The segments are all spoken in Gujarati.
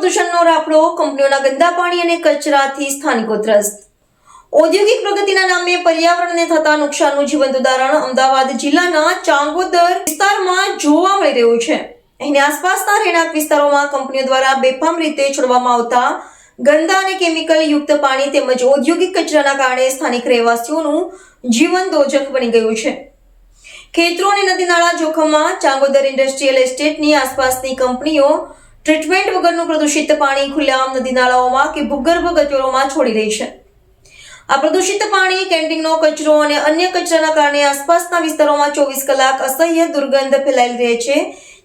પ્રદૂષણનો રાફડો કંપનીઓના ગંદા પાણી અને કચરાથી સ્થાનિકો ત્રસ્ત. ઔદ્યોગિક પ્રગતિના નામે પર્યાવરણને થતા નુકસાનનું જીવંત ઉદાહરણ અમદાવાદ જિલ્લાના ચાંગોદર વિસ્તારમાં જોવા મળી રહ્યું છે. અહીંની આસપાસના રહેણાંક વિસ્તારોમાં કંપનીઓ દ્વારા બેફામ રીતે છોડવામાં આવતા ગંદા અને કેમિકલ યુક્ત પાણી તેમજ ઔદ્યોગિક કચરાના કારણે સ્થાનિક રહેવાસીઓનું જીવન દોજક બની ગયું છે. ખેતરો અને નદી નાળા જોખમમાં ચાંગોદર ઇન્ડસ્ટ્રીયલ એસ્ટેટની આસપાસની કંપનીઓ ટ્રીટમેન્ટ વગરનું પ્રદૂષિત પાણી ખુલ્લેઆમ નદી નાળાઓમાં કે ભૂગર્ભ ગટરોમાં છોડી રહી છે. આ પ્રદૂષિત પાણી કેન્ટીનનો કચરો અને અન્ય કચરાના કારણે આસપાસના વિસ્તારોમાં ચોવીસ કલાક અસહ્ય દુર્ગંધ ફેલાઈ રહે છે,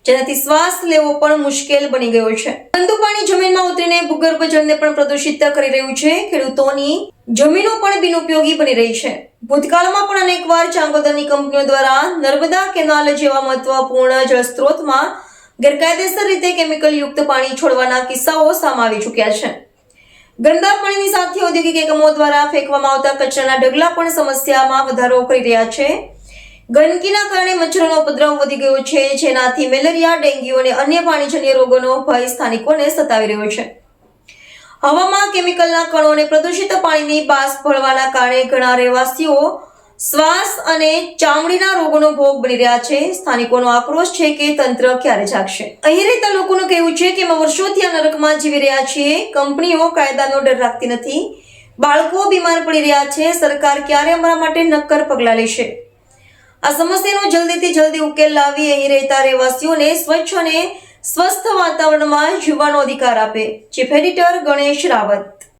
જેનાથી શ્વાસ લેવો પણ મુશ્કેલ બની ગયો છે. ગંદુ પાણી જમીનમાં ઉતરીને ભૂગર્ભ જળને પણ પ્રદૂષિત કરી રહ્યું છે. ખેડૂતોની જમીનો પણ બિનઉપયોગી બની રહી છે. ભૂતકાળમાં પણ અનેકવાર ચાંગોદરની કંપનીઓ દ્વારા નર્મદા કેનાલ જેવા મહત્વપૂર્ણ જળસ્ત્રોતમાં ગેરકાયદેસર રીતે કેમિકલ યુક્ત પાણી છોડવાના કિસ્સાઓ સામે આવી ચૂક્યા છે. ગંદા પાણીની સાથે ઔદ્યોગિક એકમો દ્વારા ફેંકવામાં આવતા કચરાના ઢગલા પણ સમસ્યામાં વધારો કરી રહ્યા છે. ગંદકીના કારણે મચ્છરોનો ઉપદ્રવ વધી ગયો છે, જેનાથી મેલેરિયા, ડેન્ગ્યુ અને અન્ય પાણીજન્ય રોગોનો ભય સ્થાનિકોને સતાવી રહ્યો છે. હવામાં કેમિકલના કણો અને પ્રદૂષિત પાણીની બાસ ભળવાના કારણે ઘણા રહેવાસીઓ શ્વાસ અને ચામડીના રોગોનો ભોગ બની રહ્યા છે. સ્થાનિકોનો આક્રોશ છે કે તંત્ર ક્યારે જાગશે? અહીં રહેતા લોકોનું કહેવું છે કે અમે વર્ષોથી આ નરકમાં જીવી રહ્યા છીએ. કંપનીઓ કાયદાનો ડર રાખતી નથી. બાળકો બીમાર પડી રહ્યા છે. સરકાર ક્યારે અમારા માટે નક્કર પગલાં લેશે? આ સમસ્યાનો જલ્દીથી જલ્દી ઉકેલ લાવી અહીં રહેતા રહેવાસીઓને સ્વચ્છ અને સ્વસ્થ વાતાવરણમાં જીવવાનો અધિકાર આપે. Chief editor Ganesh Rawat.